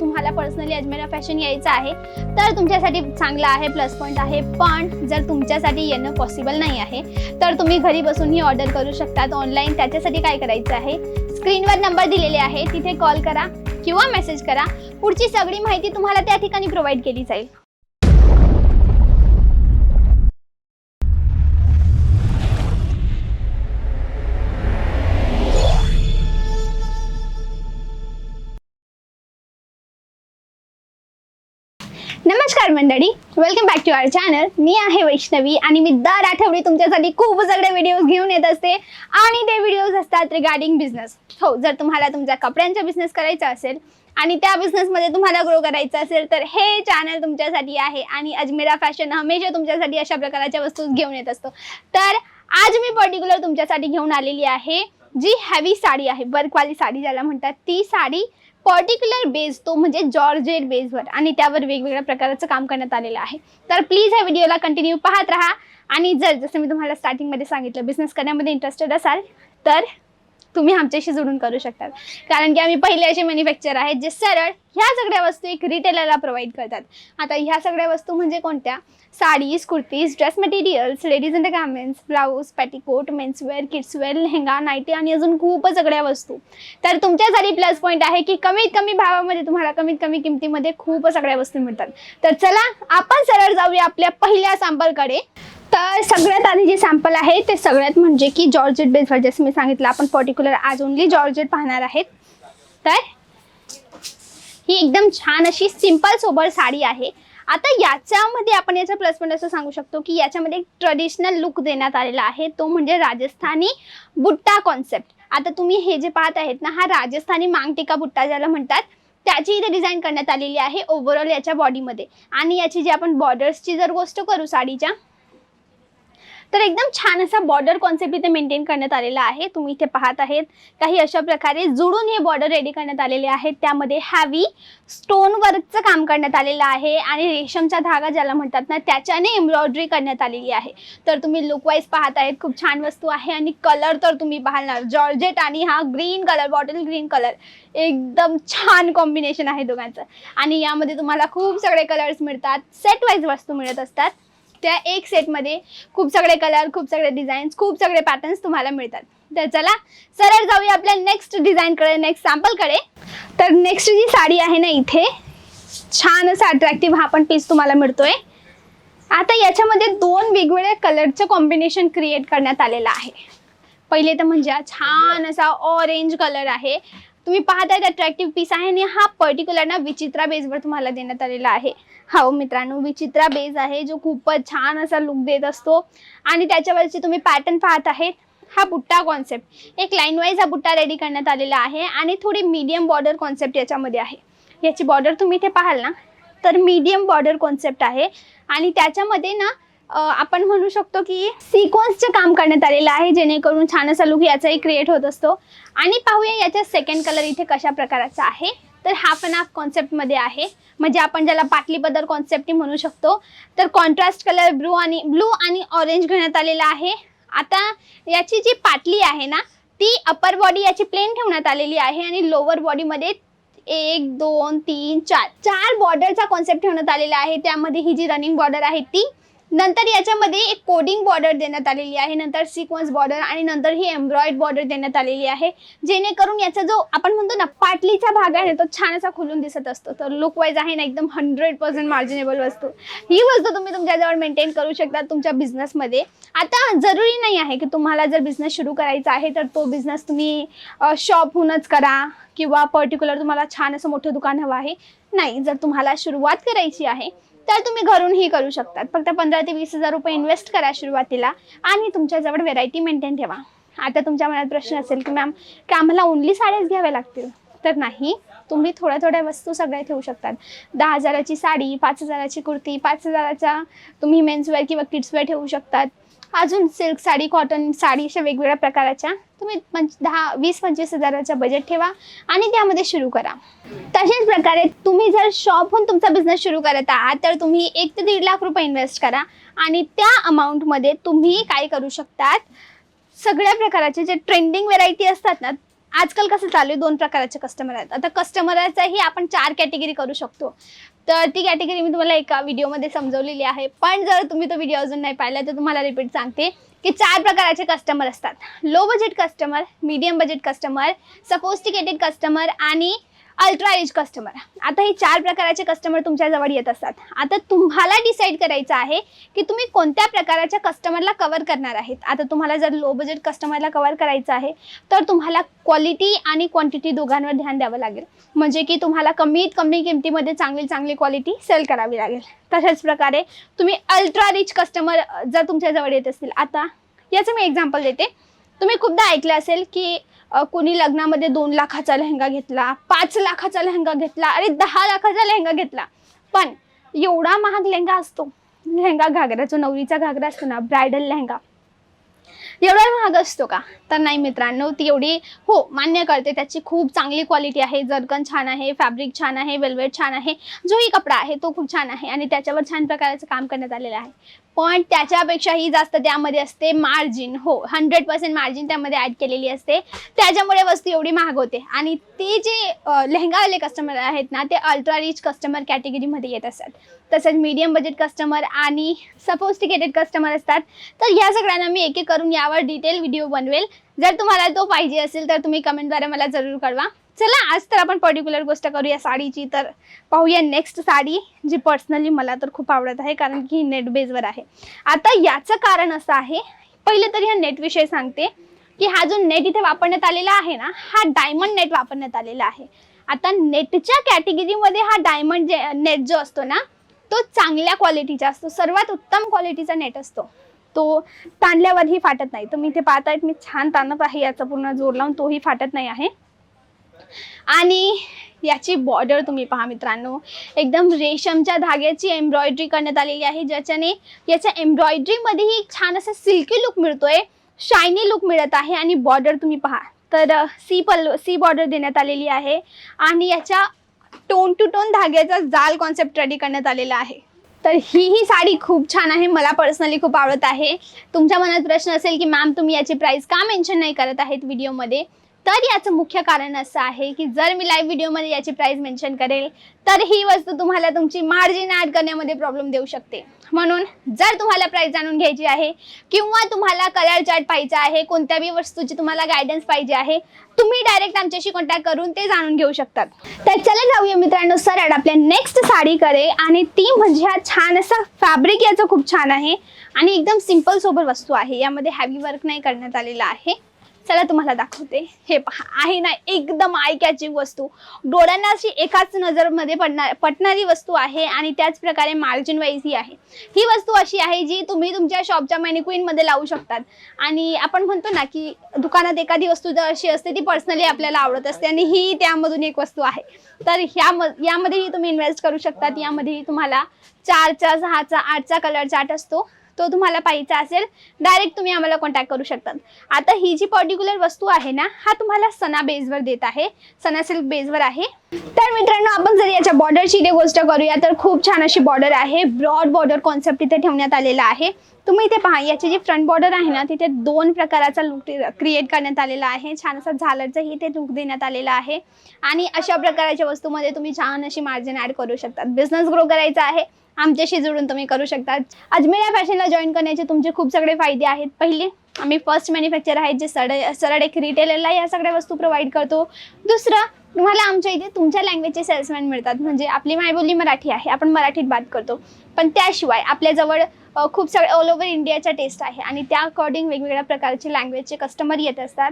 तुम्हाला personally Ajmera fashion यायचं आहे तर तुमच्यासाठी चांगला आहे प्लस पॉईंट आहे. पण जर तुमच्यासाठी येणं पॉसिबल नाही आहे तर तुम्ही घरी बसून ही ऑर्डर करू शकतात ऑनलाईन त्याच्यासाठी काय करायचं आहे? स्क्रीनवर नंबर दिलेले आहे. तिथे कॉल करा किंवा मेसेज करा. पुढची सगळी माहिती तुम्हाला त्या ठिकाणी प्रोव्हाइड केली जाईल. नमस्कार मंडळी. Welcome back to our channel मी आहे वैष्णवी आणि मी दर आठवडी तुमच्यासाठी खूप सगळे व्हिडिओज घेऊन येत असते. आणि ते व्हिडिओज असतात रिगार्डिंग बिझनेस हो जर तुम्हाला तुमचा कपड्यांचा बिझनेस करायचा असेल आणि त्या बिझनेसमध्ये तुम्हाला ग्रो करायचं असेल तर हे चॅनल तुमच्यासाठी आहे. आणि अजमेरा फॅशन हमेशा तुमच्यासाठी अशा प्रकारच्या वस्तू घेऊन येत असतो. तर आज मी पर्टिक्युलर तुमच्यासाठी घेऊन आलेली आहे जी हॅवी साडी आहे. वर्कवाली साडी ज्याला म्हणतात ती साडी पर्टिक्युलर बेस तो म्हणजे जॉर्जेट बेसवर आणि त्यावर वेगवेगळ्या प्रकारचं काम करण्यात आलेलं आहे. तर प्लीज ह्या व्हिडिओला कंटिन्यू पाहत राहा. आणि जर जसं मी तुम्हाला स्टार्टिंगमध्ये सांगितलं बिझनेस करण्यामध्ये इंटरेस्टेड असाल तर तुम्ही आमच्याशी जोडून करू शकतात. कारण की आम्ही पहिले असे मॅन्युफॅक्चर आहेत जे सरळ ह्या सगळ्या वस्तू एक रिटेलरला प्रोव्हाइड करतात. आता ह्या सगळ्या वस्तू म्हणजे कोणत्या? Saris kurtis dress materials ladies and garments blouse petticoat menswear kidswear lehenga nighty आणि अजून खूप सगळ्या वस्तू. तर तुमच्यासाठी प्लस पॉईंट आहे की कमीत कमी भावामध्ये तुम्हाला कमीत कमी किमतीमध्ये खूप सगळ्या वस्तू मिळतात. तर चला आपण सरळ जाऊया आपल्या पहिल्या सॅम्पलकडे तर सगळ्यात आधी जे सॅम्पल आहे ते सगळ्यात म्हणजे की जॉर्जेट बेसवर जसं मी सांगितलं आपण पर्टिक्युलर आज ओनली जॉर्जेट पाहणार आहेत. तर ही एकदम छान अशी सिंपल सोबर साडी आहे. आता याच्यामध्ये आपण याचा प्लस पॉईंट असं सांगू शकतो की याच्यामध्ये एक ट्रेडिशनल लुक देण्यात आलेला आहे. तो म्हणजे राजस्थानी बुट्टा कॉन्सेप्ट आता तुम्ही हे जे पाहत आहेत ना हा राजस्थानी मांगटिका बुट्टा ज्याला म्हणतात त्याची इथे डिझाईन करण्यात आलेली आहे ओव्हरऑल याच्या बॉडीमध्ये आणि याची जी आपण बॉर्डर्सची जर गोष्ट करू साडीच्या तर एकदम छान असा बॉर्डर कॉन्सेप्ट इथे मेंटेन करण्यात आलेला आहे. तुम्ही इथे पाहत आहेत. काही अशा प्रकारे जुडून हे बॉर्डर रेडी करण्यात आलेले आहेत. त्यामध्ये हॅवी स्टोन वर्कचं काम करण्यात आलेलं आहे आणि रेशमचा धागा ज्याला म्हणतात ना त्याच्याने एम्ब्रॉयडरी करण्यात आलेली आहे. तर तुम्ही लुकवाईज पाहत आहेत. खूप छान वस्तू आहे आणि कलर तर तुम्ही पाहणार. जॉर्जेट आणि हा green colour bottle green colour एकदम छान कॉम्बिनेशन आहे दोघांचं. आणि यामध्ये तुम्हाला खूप सगळे कलर्स मिळतात. सेट वाईज वस्तू मिळत असतात. त्या एक सेटमध्ये खूप सगळे कलर खूप सगळे डिझाईन्स खूप सगळे पॅटर्न्स तुम्हाला मिळतात. तर चला सरळ जाऊया आपल्या नेक्स्ट डिझाईनकडे नेक्स्ट सॅम्पलकडे तर नेक्स्ट जी साडी आहे ना इथे छान असा अट्रॅक्टिव्ह हा पण पीस तुम्हाला मिळतोय. आता याच्यामध्ये दोन वेगवेगळ्या कलरचं कॉम्बिनेशन क्रिएट करण्यात आलेलं आहे. पहिले तर म्हणजे छान असा ऑरेंज कलर आहे. तुम्ही पाहताय अट्रॅक्टिव्ह पीस आहे आणि हा पर्टिक्युलर ना विचित्रा बेसवर तुम्हाला देण्यात आलेला आहे. हो मित्रांनो विचित्रा बेस आहे जो खूपच छान असा लुक देत असतो. आणि त्याच्यावरचे तुम्ही पॅटर्न पाहत आहेत हा बुट्टा कॉन्सेप्ट एक लाईन वाईज हा बुट्टा रेडी करण्यात आलेला आहे आणि थोडी मीडियम बॉर्डर कॉन्सेप्ट याच्यामध्ये आहे. याची बॉर्डर तुम्ही इथे पाहाल ना तर मीडियम बॉर्डर कॉन्सेप्ट आहे. आणि त्याच्यामध्ये ना आपण म्हणू शकतो की सिक्वन्सचे काम करण्यात आलेलं आहे जेणेकरून छान असा लुक याचाही क्रिएट होत असतो. आणि पाहूया याचा सेकंड कलर इथे कशा प्रकाराचा आहे. तर हाफ अँड हाफ कॉन्सेप्टमध्ये आहे. म्हणजे आपण ज्याला पाटली बदल कॉन्सेप्ट म्हणू शकतो. तर कॉन्ट्रास्ट कलर ब्लू आणि ब्लू आणि ऑरेंज घेण्यात आलेला आहे. आता याची जी पाटली आहे ना ती अपर बॉडी याची प्लेन ठेवण्यात आलेली आहे आणि लोअर बॉडीमध्ये एक दोन तीन चार चार बॉर्डरचा कॉन्सेप्ट ठेवण्यात आलेला आहे. त्यामध्ये ही जी रनिंग बॉर्डर आहे ती नंतर याच्यामध्ये एक कोडिंग बॉर्डर देण्यात आलेली आहे. नंतर सिक्वन्स बॉर्डर आणि नंतर ही एम्ब्रॉइड बॉर्डर देण्यात आलेली आहे. जेणेकरून याचा जो आपण म्हणतो ना पाटलीचा भाग आहे तो छान असा खुलून दिसत असतो. तर लुक वाईज आहे ना एकदम हंड्रेड पर्सेंट मार्जिनेबल वस्तू. ही वस्तू तुम्ही तुमच्याजवळ मेंटेन करू शकता तुमच्या बिझनेसमध्ये आता जरुरी नाही आहे की तुम्हाला जर बिझनेस सुरू करायचा आहे तर तो बिझनेस तुम्ही शॉपहूनच करा किंवा पर्टिक्युलर तुम्हाला छान असं मोठं दुकान हवं आहे. नाही जर तुम्हाला सुरुवात करायची आहे तर तुम्ही घरूनही करू शकतात. फक्त पंधरा ते वीस हजार रुपये इन्व्हेस्ट करा सुरुवातीला आणि तुमच्याजवळ व्हेरायटी मेंटेन ठेवा. आता तुमच्या मनात प्रश्न असेल की मॅम की आम्हाला ओनली साड्याच घ्याव्या लागतील? तर नाही. तुम्ही थोड्या थोड्या वस्तू सगळ्या ठेवू शकतात. दहा हजाराची साडी पाच हजाराची कुर्ती पाच हजाराचा तुम्ही मेन्सवेअर किंवा किड्सवेअर ठेवू शकतात. अजून सिल्क साडी कॉटन साडी अशा वेगवेगळ्या प्रकाराच्या. तुम्ही पंच दहा वीस पंचवीस हजाराचा बजेट ठेवा आणि त्यामध्ये सुरू करा. तशाच प्रकारे तुम्ही जर शॉपहून तुमचा बिझनेस सुरू करत आहात तर तुम्ही एक ते दीड लाख रुपये इन्व्हेस्ट करा आणि त्या अमाऊंटमध्ये तुम्ही काय करू शकतात? सगळ्या प्रकारचे जे ट्रेंडिंग व्हेरायटी असतात ना आजकाल कसं चालू आहे? दोन प्रकारचे कस्टमर आहेत. आता कस्टमरचाही आपण चार कॅटेगरी करू शकतो. तर ती कॅटेगरी मी तुम्हाला एका व्हिडिओमध्ये समजवलेली आहे. पण जर तुम्ही तो व्हिडिओ अजून नाही पाहिला तर तुम्हाला रिपीट सांगते की चार प्रकारचे कस्टमर असतात. Low budget customer medium budget customer sophisticated customer आणि अल्ट्रा एज कस्टमर आता हे चार प्रकाराचे कस्टमर तुमच्याजवळ येत असतात. आता तुम्हाला डिसाईड करायचं आहे की तुम्ही कोणत्या प्रकाराच्या कस्टमरला कवर करणार आहेत. आता तुम्हाला जर लो बजेट कस्टमरला कवर करायचं आहे तर तुम्हाला क्वालिटी आणि क्वांटिटी दोघांवर ध्यान द्यावं लागेल. म्हणजे की तुम्हाला कमीत कमी किमतीमध्ये चांगली चांगली क्वालिटी सेल करावी लागेल. तशाच प्रकारे तुम्ही अल्ट्रा रिच कस्टमर जर तुमच्याजवळ येत असतील. आता याचं मी एक्झाम्पल देते. तुम्ही खूपदा ऐकलं असेल की कोणी लग्नामध्ये दोन लाखाचा लेहंगा घेतला पाच लाखाचा लेहंगा घेतला अरे दहा लाखाचा लेहंगा घेतला. पण एवढा महाग लेहंगा असतो. लेहंगा घागरा जो नवरीचा घागरा असतो ना ब्रायडल लेहंगा. एवढा महाग असतो का? तर नाही मित्रांनो ती एवढी हो मान्य करते. त्याची खूप चांगली क्वालिटी आहे. जरकन छान आहे फॅब्रिक छान आहे वेल्वेट छान आहे. जोही कपडा आहे तो खूप छान आहे आणि त्याच्यावर छान प्रकारचं काम करण्यात आलेलं आहे. पण त्याच्यापेक्षाही जास्त त्यामध्ये असते मार्जिन हो हंड्रेड पर्सेंट मार्जिन त्यामध्ये ॲड केलेली असते. त्याच्यामुळे वस्तू एवढी महाग होते. आणि ते जे लेहंगावाले कस्टमर आहेत ना ते अल्ट्रा रिच कस्टमर कॅटेगरीमध्ये येत असतात. तसंच मीडियम बजेट कस्टमर आणि सफोस्टिकेटेड कस्टमर असतात. तर या सगळ्यांना मी एक एक करून यावर डिटेल व्हिडिओ बनवेल. जर तुम्हाला तो पाहिजे असेल तर तुम्ही कमेंटद्वारे मला जरूर कळवा. चला आज तर आपण पर्टिक्युलर गोष्ट करूया साडीची. तर पाहूया नेक्स्ट साडी जी पर्सनली मला तर खूप आवडत आहे कारण की ही नेट बेसवर आहे. आता याचं कारण असं आहे पहिले तरी ह्या नेटविषयी सांगते की हा जो नेट इथे वापरण्यात आलेला आहे ना हा डायमंड नेट वापरण्यात आलेला आहे. आता नेटच्या कॅटेगरीमध्ये हा डायमंड जे नेट जो असतो ना तो चांगल्या क्वालिटीचा असतो. सर्वात उत्तम क्वालिटीचा नेट असतो. तो ताणल्यावरही फाटत नाही. तुम्ही इथे पाहतायत मी छान ताणत आहे याचा पूर्ण जोर लावून तोही फाटत नाही आहे. आणि याची बॉर्डर तुम्ही पहा मित्रांनो. एकदम रेशमच्या धाग्याची एम्ब्रॉयडरी करण्यात आलेली आहे ज्याच्याने याच्या एम्ब्रॉयडरीमध्येही एक छान असा सिल्की लुक मिळतोय शायनी लुक मिळत आहे. आणि बॉर्डर तुम्ही पहा. तर सी पल सी बॉर्डर देण्यात आलेली आहे. आणि याच्या टोन टू टोन धाग्याचा जाल कॉन्सेप्ट रेडी करण्यात आलेला आहे. तर ही ही साडी खूप छान आहे मला पर्सनली खूप आवडत आहे. तुमच्या मनात प्रश्न असेल की मॅम तुम्ही याची प्राईस का मेन्शन नाही करत आहेत व्हिडिओमध्ये तर याचं मुख्य कारण असं आहे की जर मी लाईव्ह व्हिडिओमध्ये याची प्राइस मेन्शन करेल तर ही वस्तू तुम्हाला तुमची मार्जिन ॲड करण्यामध्ये प्रॉब्लेम देऊ शकते. म्हणून जर तुम्हाला प्राइस जाणून घ्यायची आहे किंवा तुम्हाला कलर चार्ट पाहिजे आहे कोणत्याही वस्तूची तुम्हाला गायडन्स पाहिजे आहे तुम्ही डायरेक्ट आमच्याशी कॉन्टॅक्ट करून ते जाणून घेऊ शकतात. तर चला जाऊया मित्रांनो सरळ आपल्या नेक्स्ट साडीकडे आणि ती म्हणजे हा छान असा फॅब्रिक याचं खूप छान आहे आणि एकदम सिंपल सोबर वस्तू आहे. यामध्ये हॅवी वर्क नाही करण्यात आलेलं आहे. चला तुम्हाला दाखवते. हे पहा आहे ना एकदम आय कॅचिंग वस्तू. डोळ्यांना अशी एकाच नजरमध्ये पडणार पटणारी वस्तू आहे आणि त्याच प्रकारे मार्जिन वाईज ही आहे. ही वस्तू अशी आहे जी तुम्ही तुमच्या शॉपच्या मॅनिक्विनमध्ये लावू शकतात. आणि आपण म्हणतो ना की दुकानात एखादी वस्तू जर अशी असते ती पर्सनली आपल्याला आवडत असते आणि ही त्यामधून एक वस्तू आहे. तर ह्या यामध्येही तुम्ही इन्व्हेस्ट करू शकतात. यामध्येही तुम्हाला चारचा सहाचा आठचा कलर चार्ट असतो. तो तुम्हाला पाहिजे असेल डायरेक्ट तुम्ही आम्हाला कॉन्टॅक्ट करू शकतात. आता ही जी पर्टिक्युलर वस्तू आहे ना हा तुम्हाला सणा बेसवर देत आहे. सणा सिल्क बेसवर आहे. तर मित्रांनो आपण जर याच्या बॉर्डरची इथे गोष्ट करूया तर खूप छान अशी बॉर्डर आहे. ब्रॉड बॉर्डर कॉन्सेप्ट इथे ठेवण्यात आलेला आहे. तुम्ही इथे पहा याची जी फ्रंट बॉर्डर आहे ना तिथे दोन प्रकाराचा लुक क्रिएट करण्यात आलेला आहे. छान असा झालरचाही इथे लुक देण्यात आलेला आहे. आणि अशा प्रकारच्या वस्तूमध्ये तुम्ही छान अशी मार्जिन ॲड करू शकतात. बिझनेस ग्रो करायचा आहे. आमच्याशी जुळून तुम्ही करू शकता अजमेर या फॅशनला जॉईन करण्याचे तुमचे खूप सगळे फायदे आहेत. पहिले आम्ही फर्स्ट मॅन्युफॅक्चर आहेत जे सड सरळ एक रिटेलरला या सगळ्या वस्तू प्रोव्हाइड करतो. दुसरं तुम्हाला आमच्या इथे तुमच्या लँग्वेजचे सेल्समॅन मिळतात. म्हणजे आपली मायबोली मराठी आहे आपण मराठीत बात करतो. पण त्याशिवाय आपल्याजवळ खूप सगळे ऑल ओव्हर इंडियाच्या टेस्ट आहे. आणि त्या अकॉर्डिंग वेगवेगळ्या प्रकारचे लँग्वेजचे कस्टमर येत असतात.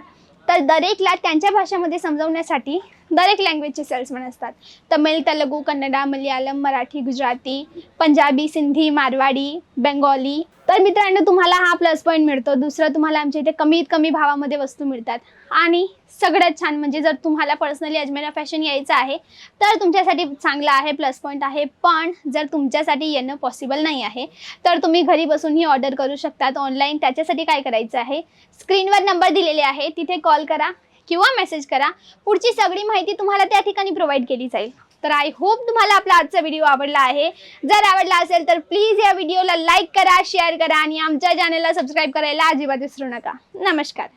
तर दरेकला त्यांच्या भाषेमध्ये समजवण्यासाठी दरेक लँग्वेजचे सेल्समन असतात. तमिळ तेलगू कन्नडा मल्याळम मराठी गुजराती पंजाबी सिंधी मारवाडी बेंगॉली तर मित्रांनो तुम्हाला हा प्लस पॉईंट मिळतो. दुसरं तुम्हाला आमच्या इथे कमीत कमी भावामध्ये वस्तू मिळतात. आणि सगळ्यात छान म्हणजे जर तुम्हाला पर्सनली अजमेरा फॅशन यायचं आहे तर तुमच्यासाठी चांगला आहे प्लस पॉईंट आहे. पण जर तुमच्यासाठी येणं पॉसिबल नाही आहे तर तुम्ही घरी बसूनही ऑर्डर करू शकतात ऑनलाईन त्याच्यासाठी काय करायचं आहे? स्क्रीनवर नंबर दिलेले आहे. तिथे कॉल करा किंवा मेसेज करा. पुढची सगळी माहिती तुम्हाला त्या ठिकाणी प्रोव्हाइड केली जाईल. तर आय होप तुम्हाला आपला आजचा व्हिडिओ आवडला आहे. जर आवडला असेल तर प्लीज या व्हिडिओला लाईक करा शेअर करा आणि आमच्या चॅनलला सबस्क्राईब करायला अजिबात विसरू नका. नमस्कार.